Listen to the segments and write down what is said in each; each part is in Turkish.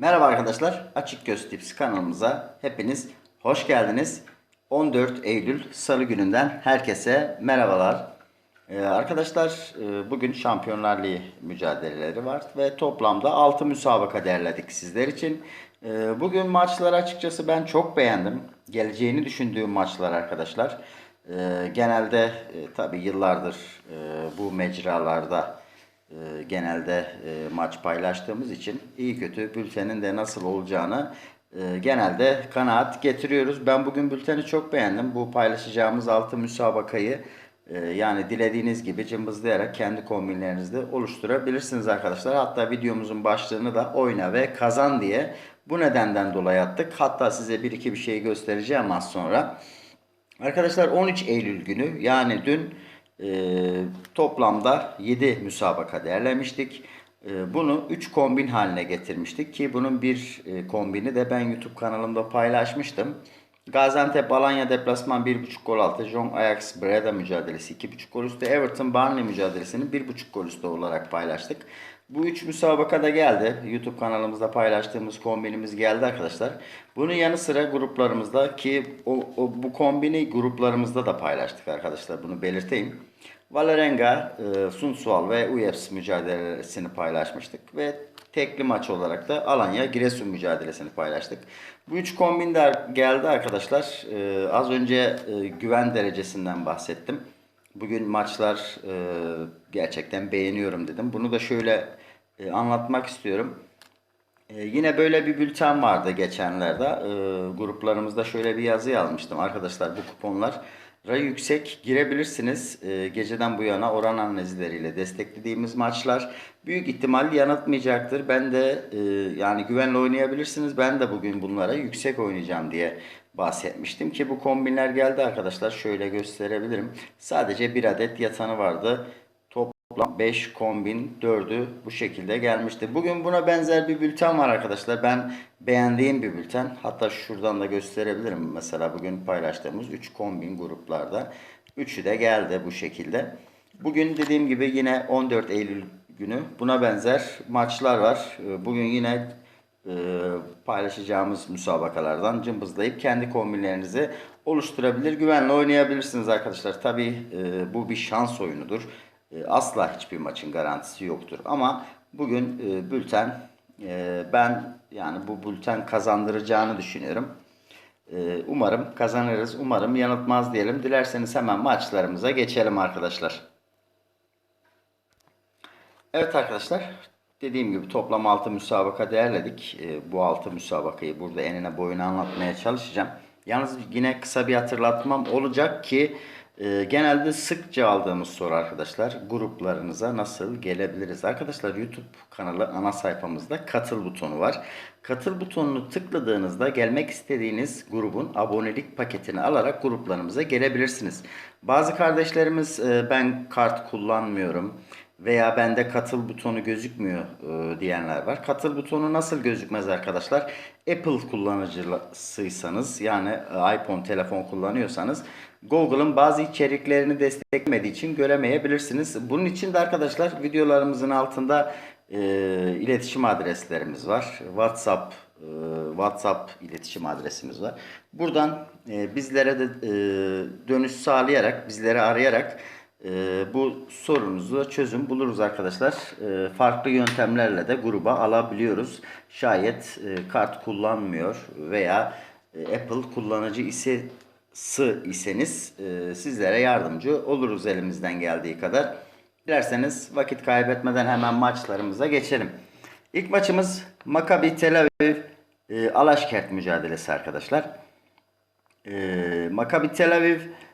Merhaba arkadaşlar. Açık Göz Tips kanalımıza hepiniz hoş geldiniz. 14 Eylül Salı gününden herkese merhabalar. Ee, arkadaşlar e, bugün Şampiyonlar Ligi mücadeleleri var ve toplamda 6 müsabaka derledik sizler için. Ee, bugün maçları açıkçası ben çok beğendim. Geleceğini düşündüğüm maçlar arkadaşlar. Ee, genelde e, tabi yıllardır e, bu mecralarda e, genelde e, maç paylaştığımız için iyi kötü bültenin de nasıl olacağını e, genelde kanaat getiriyoruz. Ben bugün bülteni çok beğendim. Bu paylaşacağımız altı müsabakayı e, yani dilediğiniz gibi cımbızlayarak kendi kombinlerinizde oluşturabilirsiniz arkadaşlar. Hatta videomuzun başlığını da oyna ve kazan diye bu nedenden dolayı attık. Hatta size bir iki bir şey göstereceğim az sonra. Arkadaşlar 13 Eylül günü yani dün e, toplamda 7 müsabaka derlemiştik. E, bunu 3 kombin haline getirmiştik ki bunun bir e, kombini de ben YouTube kanalımda paylaşmıştım. Gaziantep Alanya deplasman 1.5 gol altı. Jong Ajax Breda mücadelesi 2.5 gol üstü. Everton Burnley mücadelesini 1.5 gol üstü olarak paylaştık. Bu üç müsabaka da geldi. YouTube kanalımızda paylaştığımız kombinimiz geldi arkadaşlar. Bunun yanı sıra gruplarımızda ki o, o bu kombini gruplarımızda da paylaştık arkadaşlar. Bunu belirteyim. Valerenga, e, Sunsual ve UEFS mücadelesini paylaşmıştık ve tekli maç olarak da Alanya Giresun mücadelesini paylaştık. Bu üç kombin de geldi arkadaşlar. E, az önce e, güven derecesinden bahsettim. Bugün maçlar e, gerçekten beğeniyorum dedim. Bunu da şöyle e, anlatmak istiyorum. E, yine böyle bir bülten vardı geçenlerde. E, gruplarımızda şöyle bir yazı yazmıştım. Arkadaşlar bu kuponlara yüksek girebilirsiniz. E, geceden bu yana oran analizleriyle desteklediğimiz maçlar büyük ihtimal yanıltmayacaktır. Ben de e, yani güvenle oynayabilirsiniz. Ben de bugün bunlara yüksek oynayacağım diye bahsetmiştim ki bu kombinler geldi arkadaşlar. Şöyle gösterebilirim. Sadece bir adet yatanı vardı. Toplam 5 kombin 4'ü bu şekilde gelmişti. Bugün buna benzer bir bülten var arkadaşlar. Ben beğendiğim bir bülten. Hatta şuradan da gösterebilirim. Mesela bugün paylaştığımız 3 kombin gruplarda. 3'ü de geldi bu şekilde. Bugün dediğim gibi yine 14 Eylül günü buna benzer maçlar var. Ee, Bugün yine e, paylaşacağımız müsabakalardan cımbızlayıp kendi kombinlerinizi oluşturabilir, güvenle oynayabilirsiniz arkadaşlar. Tabi bu bir şans oyunudur. E, Asla hiçbir maçın garantisi yoktur. Ama bugün e, bülten e, ben yani bu bülten kazandıracağını düşünüyorum. Umarım kazanırız. Umarım yanıltmaz diyelim. Dilerseniz hemen maçlarımıza geçelim arkadaşlar. Evet arkadaşlar. Dediğim gibi toplam 6 müsabaka değerledik. Bu 6 müsabakayı burada enine boyuna anlatmaya çalışacağım. Yalnız yine kısa bir hatırlatmam olacak ki e, genelde sıkça aldığımız soru arkadaşlar. Gruplarınıza nasıl gelebiliriz? Arkadaşlar YouTube kanalı ana sayfamızda katıl butonu var. Katıl butonunu tıkladığınızda gelmek istediğiniz grubun abonelik paketini alarak gruplarımıza gelebilirsiniz. Bazı kardeşlerimiz e, ben kart kullanmıyorum veya bende katıl butonu gözükmüyor e, diyenler var. Katıl butonu nasıl gözükmez arkadaşlar? Apple kullanıcısıysanız yani e, iPhone telefon kullanıyorsanız Google'ın bazı içeriklerini desteklemediği için göremeyebilirsiniz. Bunun için de arkadaşlar videolarımızın altında e, iletişim adreslerimiz var. WhatsApp e, WhatsApp iletişim adresimiz var. Buradan e, bizlere de e, dönüş sağlayarak, bizleri arayarak e, bu sorunuzu çözüm buluruz arkadaşlar. E, farklı yöntemlerle de gruba alabiliyoruz. Şayet e, kart kullanmıyor veya e, Apple kullanıcı ise sı iseniz e, sizlere yardımcı oluruz elimizden geldiği kadar. Dilerseniz vakit kaybetmeden hemen maçlarımıza geçelim. İlk maçımız Maccabi Tel Aviv e, Alaşkert mücadelesi arkadaşlar. E, Maccabi Tel Aviv e,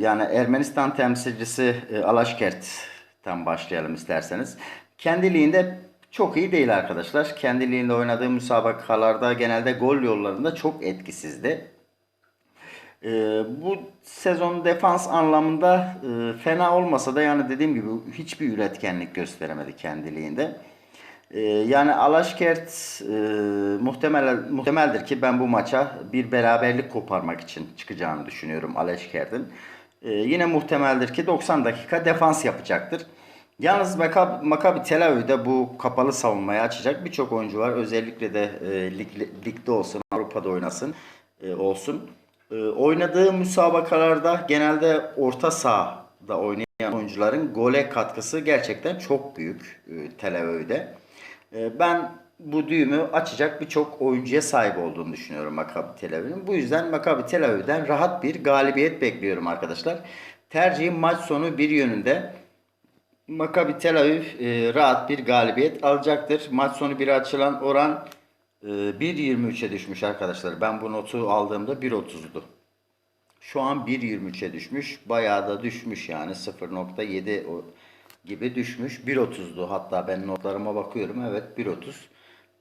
yani Ermenistan temsilcisi e, Alaşkert'ten başlayalım isterseniz. Kendiliğinde çok iyi değil arkadaşlar. Kendiliğinde oynadığı müsabakalarda genelde gol yollarında çok etkisizdi. E, bu sezon defans anlamında e, fena olmasa da yani dediğim gibi hiçbir üretkenlik gösteremedi kendiliğinde. E, yani Alaşkert e, muhtemel, muhtemeldir ki ben bu maça bir beraberlik koparmak için çıkacağını düşünüyorum Alaşkert'in. E, yine muhtemeldir ki 90 dakika defans yapacaktır. Yalnız Maccabi, Maccabi Tel Aviv'de bu kapalı savunmayı açacak birçok oyuncu var. Özellikle de e, lig, ligde olsun, Avrupa'da oynasın e, olsun. E, oynadığı müsabakalarda genelde orta sahada oynayan oyuncuların gole katkısı gerçekten çok büyük e, Tel Aviv'de. E, ben bu düğümü açacak birçok oyuncuya sahip olduğunu düşünüyorum Maccabi Tel Aviv'in. Bu yüzden Maccabi Tel Aviv'den rahat bir galibiyet bekliyorum arkadaşlar. Tercihim maç sonu bir yönünde. Maccabi Tel Aviv e, rahat bir galibiyet alacaktır. Maç sonu bir açılan oran e, 1.23'e düşmüş arkadaşlar. Ben bu notu aldığımda 1.30'du. Şu an 1.23'e düşmüş. Bayağı da düşmüş yani 0.7 o- gibi düşmüş. 1.30'du hatta ben notlarıma bakıyorum. Evet 1.30.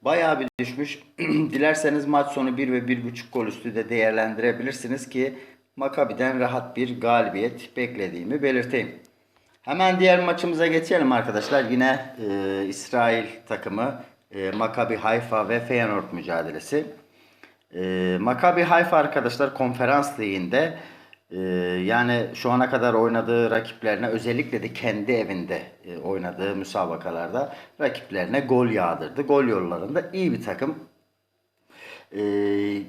Bayağı bir düşmüş. Dilerseniz maç sonu 1 ve 1.5 gol üstü de değerlendirebilirsiniz ki Maccabi'den rahat bir galibiyet beklediğimi belirteyim. Hemen diğer maçımıza geçelim arkadaşlar. Yine e, İsrail takımı e, Maccabi Haifa ve Feyenoord mücadelesi. E, Maccabi Haifa arkadaşlar konferans liginde e, yani şu ana kadar oynadığı rakiplerine özellikle de kendi evinde e, oynadığı müsabakalarda rakiplerine gol yağdırdı. Gol yollarında iyi bir takım. E,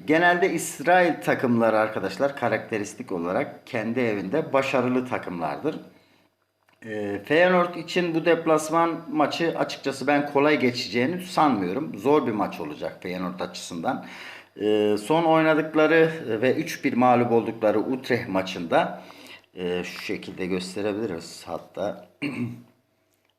genelde İsrail takımları arkadaşlar karakteristik olarak kendi evinde başarılı takımlardır. E, Feyenoord için bu deplasman maçı açıkçası ben kolay geçeceğini sanmıyorum. Zor bir maç olacak Feyenoord açısından. E, son oynadıkları ve 3-1 mağlup oldukları Utrecht maçında e, şu şekilde gösterebiliriz hatta.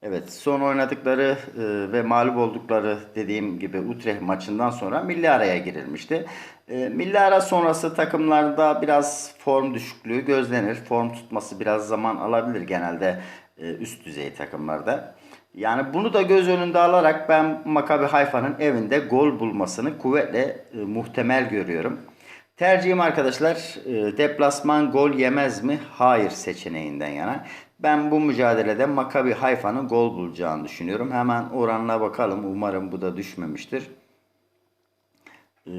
Evet, son oynadıkları e, ve mağlup oldukları dediğim gibi Utrecht maçından sonra milli araya girilmişti. E, milli ara sonrası takımlarda biraz form düşüklüğü gözlenir. Form tutması biraz zaman alabilir genelde e, üst düzey takımlarda. Yani bunu da göz önünde alarak ben Maccabi Hayfa'nın evinde gol bulmasını kuvvetle e, muhtemel görüyorum. Tercihim arkadaşlar e, deplasman gol yemez mi? Hayır seçeneğinden yana. Ben bu mücadelede Maccabi Hayfa'nın gol bulacağını düşünüyorum. Hemen oranına bakalım. Umarım bu da düşmemiştir. E,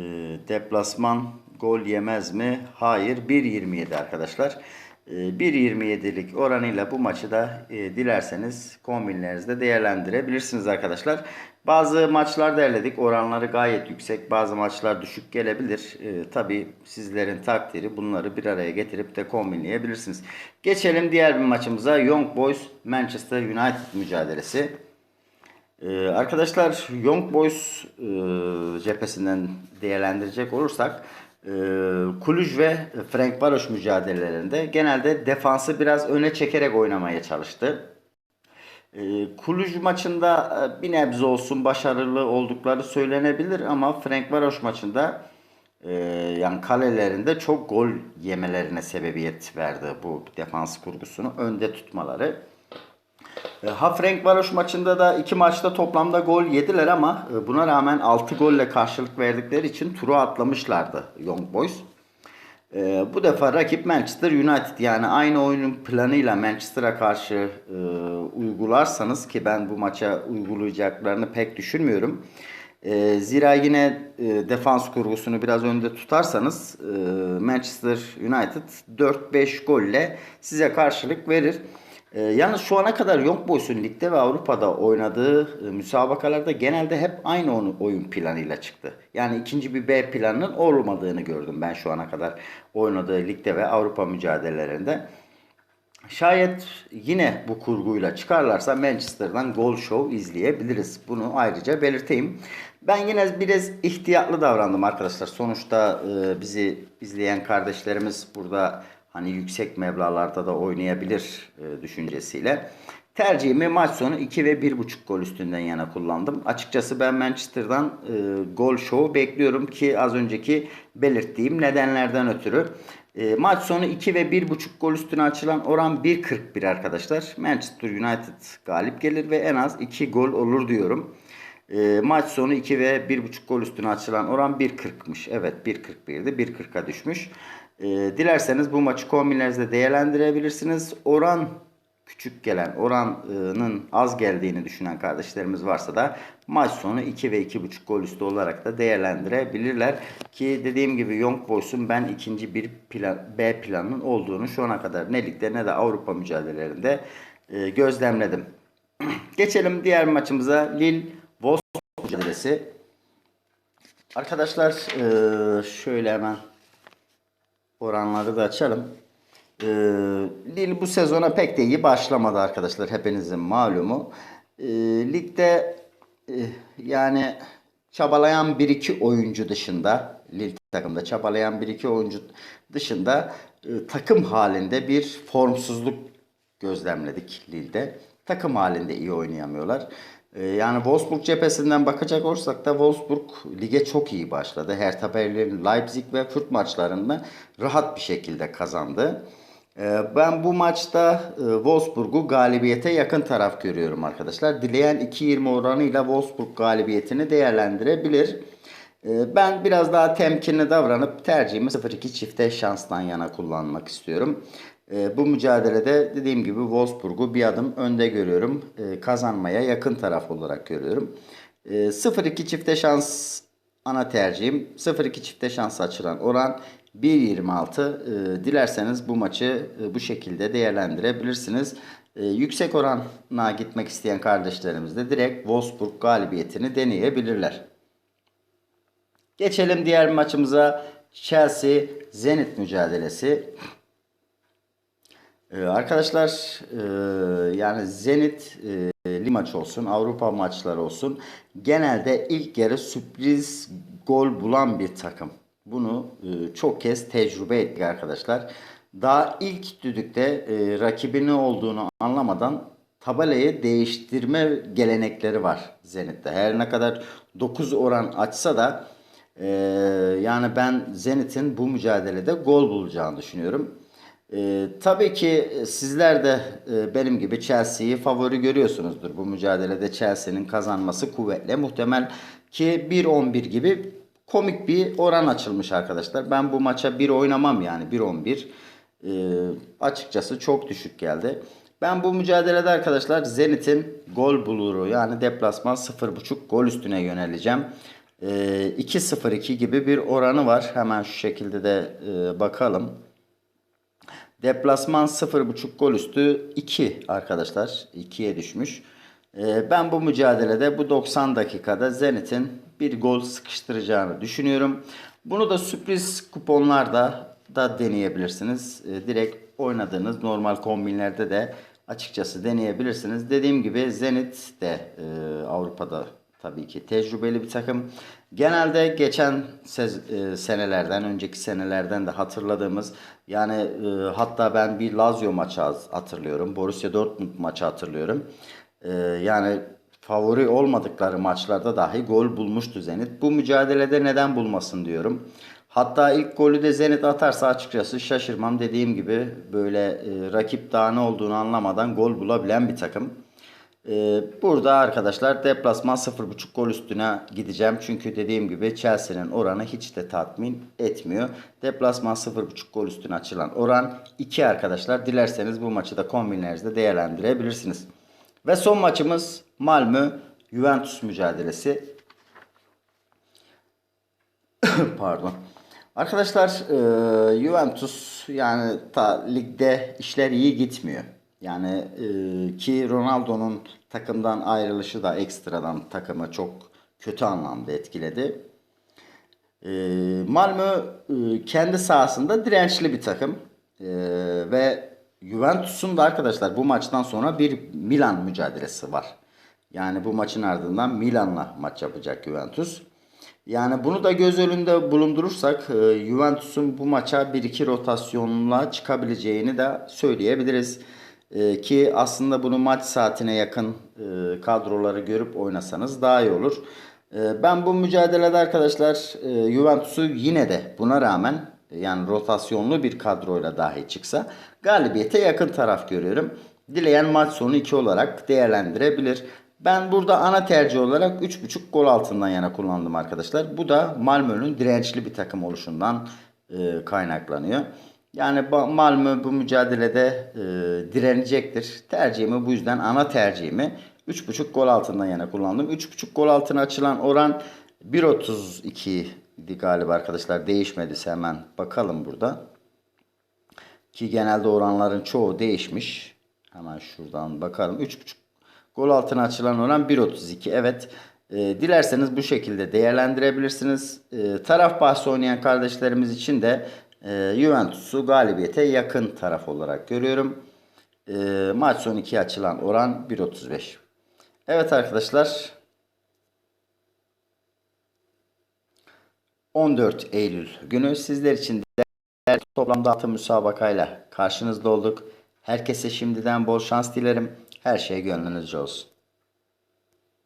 deplasman gol yemez mi? Hayır. 1.27 arkadaşlar. E, 1.27'lik oranıyla bu maçı da e, dilerseniz kombinlerinizde değerlendirebilirsiniz arkadaşlar. Bazı maçlar derledik. Oranları gayet yüksek. Bazı maçlar düşük gelebilir. E, Tabi sizlerin takdiri bunları bir araya getirip de kombinleyebilirsiniz. Geçelim diğer bir maçımıza. Young Boys Manchester United mücadelesi. Ee, arkadaşlar Young Boys e, cephesinden değerlendirecek olursak e, Kuluj ve Frank Varoş mücadelelerinde genelde defansı biraz öne çekerek oynamaya çalıştı. E, Kuluj maçında e, bir nebze olsun başarılı oldukları söylenebilir ama Frank Varoş maçında e, yani kalelerinde çok gol yemelerine sebebiyet verdi bu defans kurgusunu önde tutmaları. E, Hafrenk Varoş maçında da iki maçta toplamda gol yediler ama e, buna rağmen 6 golle karşılık verdikleri için turu atlamışlardı Young Boys. E, bu defa rakip Manchester United yani aynı oyunun planıyla Manchester'a karşı uygularsanız ki ben bu maça uygulayacaklarını pek düşünmüyorum. Zira yine defans kurgusunu biraz önde tutarsanız Manchester United 4-5 golle size karşılık verir. E, yalnız şu ana kadar Young Boys'un ligde ve Avrupa'da oynadığı e, müsabakalarda genelde hep aynı oyun planıyla çıktı. Yani ikinci bir B planının olmadığını gördüm ben şu ana kadar oynadığı ligde ve Avrupa mücadelelerinde. Şayet yine bu kurguyla çıkarlarsa Manchester'dan gol show izleyebiliriz. Bunu ayrıca belirteyim. Ben yine biraz ihtiyatlı davrandım arkadaşlar. Sonuçta e, bizi izleyen kardeşlerimiz burada hani yüksek meblağlarda da oynayabilir e, düşüncesiyle. Tercihimi maç sonu 2 ve 1.5 gol üstünden yana kullandım. Açıkçası ben Manchester'dan e, gol show bekliyorum ki az önceki belirttiğim nedenlerden ötürü. E, maç sonu 2 ve 1.5 gol üstüne açılan oran 1.41 arkadaşlar. Manchester United galip gelir ve en az 2 gol olur diyorum. E, maç sonu 2 ve 1.5 gol üstüne açılan oran 1.40'mış. Evet 1.41'di 1.40'a düşmüş. E, dilerseniz bu maçı kombinlerinizde değerlendirebilirsiniz. Oran küçük gelen oranın az geldiğini düşünen kardeşlerimiz varsa da maç sonu 2 ve 2.5 gol üstü olarak da değerlendirebilirler. Ki dediğim gibi Young Boys'un ben ikinci bir plan, B planının olduğunu şu ana kadar ne ligde ne de Avrupa mücadelelerinde e, gözlemledim. Geçelim diğer maçımıza. Lille Wolfsburg mücadelesi. Arkadaşlar eee, şöyle hemen oranları da açalım. Eee Lille bu sezona pek de iyi başlamadı arkadaşlar. Hepinizin malumu. Eee, ligde eh, yani çabalayan 1-2 oyuncu dışında Lille takımda çabalayan 1-2 oyuncu dışında e, takım halinde bir formsuzluk gözlemledik Lille'de. Takım halinde iyi oynayamıyorlar. E, yani Wolfsburg cephesinden bakacak olursak da Wolfsburg lige çok iyi başladı. Hertha Berlin, Leipzig ve Fürth maçlarını rahat bir şekilde kazandı. E, Ben bu maçta e, Wolfsburg'u galibiyete yakın taraf görüyorum arkadaşlar. Dileyen 2.20 oranıyla Wolfsburg galibiyetini değerlendirebilir. Ee, Ben biraz daha temkinli davranıp tercihimi 0-2 çifte şanstan yana kullanmak istiyorum. Ee, Bu mücadelede dediğim gibi Wolfsburg'u bir adım önde görüyorum. Ee, Kazanmaya yakın taraf olarak görüyorum. Ee, 0-2 çifte şans ana tercihim. 0-2 çifte şans açılan oran 1.26. Ee, Dilerseniz bu maçı e, bu şekilde değerlendirebilirsiniz. Ee, Yüksek orana gitmek isteyen kardeşlerimiz de direkt Wolfsburg galibiyetini deneyebilirler. Geçelim diğer maçımıza. Chelsea Zenit mücadelesi. Ee, arkadaşlar e, yani Zenit e, maç olsun, Avrupa maçları olsun genelde ilk yarı sürpriz gol bulan bir takım. Bunu e, çok kez tecrübe ettik arkadaşlar. Daha ilk düdükte e, rakibinin olduğunu anlamadan tabelayı değiştirme gelenekleri var Zenit'te. Her ne kadar 9 oran açsa da e, yani ben Zenit'in bu mücadelede gol bulacağını düşünüyorum. Ee, tabii ki sizler de e, benim gibi Chelsea'yi favori görüyorsunuzdur. Bu mücadelede Chelsea'nin kazanması kuvvetle muhtemel ki 1-11 gibi komik bir oran açılmış arkadaşlar. Ben bu maça 1 oynamam yani 1-11. Ee, açıkçası çok düşük geldi. Ben bu mücadelede arkadaşlar Zenit'in gol buluru yani deplasman 0.5 gol üstüne yöneleceğim. Ee, 2-0-2 gibi bir oranı var. Hemen şu şekilde de e, bakalım. Deplasman 0.5 gol üstü 2 arkadaşlar. 2'ye düşmüş. Ee, ben bu mücadelede bu 90 dakikada Zenit'in bir gol sıkıştıracağını düşünüyorum. Bunu da sürpriz kuponlarda da deneyebilirsiniz. Ee, direkt oynadığınız normal kombinlerde de açıkçası deneyebilirsiniz. Dediğim gibi Zenit de e, Avrupa'da tabii ki tecrübeli bir takım. Genelde geçen e, senelerden, önceki senelerden de hatırladığımız yani e, hatta ben bir Lazio maçı hatırlıyorum. Borussia Dortmund maçı hatırlıyorum. E, yani favori olmadıkları maçlarda dahi gol bulmuştu Zenit. Bu mücadelede neden bulmasın diyorum. Hatta ilk golü de Zenit atarsa açıkçası şaşırmam. Dediğim gibi böyle e, rakip daha ne olduğunu anlamadan gol bulabilen bir takım. Ee, burada arkadaşlar deplasman 0.5 gol üstüne gideceğim. Çünkü dediğim gibi Chelsea'nin oranı hiç de tatmin etmiyor. Deplasman 0.5 gol üstüne açılan oran 2 arkadaşlar. Dilerseniz bu maçı da kombinlerinizde değerlendirebilirsiniz. Ve son maçımız Malmö Juventus mücadelesi. Pardon. Arkadaşlar e, Juventus yani ta ligde işler iyi gitmiyor. Yani e, ki Ronaldo'nun takımdan ayrılışı da ekstradan takımı çok kötü anlamda etkiledi. E, Malmö e, kendi sahasında dirençli bir takım. E, ve Juventus'un da arkadaşlar bu maçtan sonra bir Milan mücadelesi var. Yani bu maçın ardından Milan'la maç yapacak Juventus. Yani bunu da göz önünde bulundurursak e, Juventus'un bu maça 1-2 rotasyonla çıkabileceğini de söyleyebiliriz. E, ki aslında bunu maç saatine yakın e, kadroları görüp oynasanız daha iyi olur. E, ben bu mücadelede arkadaşlar e, Juventus'u yine de buna rağmen yani rotasyonlu bir kadroyla dahi çıksa galibiyete yakın taraf görüyorum. Dileyen maç sonu 2 olarak değerlendirebilir. Ben burada ana tercih olarak 3.5 gol altından yana kullandım arkadaşlar. Bu da Malmö'nün dirençli bir takım oluşundan e, kaynaklanıyor. Yani Malmö bu mücadelede e, direnecektir. Tercihimi bu yüzden ana tercihimi 3.5 gol altından yana kullandım. 3.5 gol altına açılan oran 1.32 idi galiba arkadaşlar. Değişmediyse hemen bakalım burada. Ki genelde oranların çoğu değişmiş. Hemen şuradan bakalım. 3.5 Gol altına açılan oran 1.32. Evet. e, dilerseniz bu şekilde değerlendirebilirsiniz. E, taraf bahsi oynayan kardeşlerimiz için de e, Juventus'u galibiyete yakın taraf olarak görüyorum. E, maç sonu 2'ye açılan oran 1.35. Evet arkadaşlar. 14 Eylül günü sizler için değerli toplamda 6 müsabakayla karşınızda olduk. Herkese şimdiden bol şans dilerim. Her şey gönlünüzce olsun.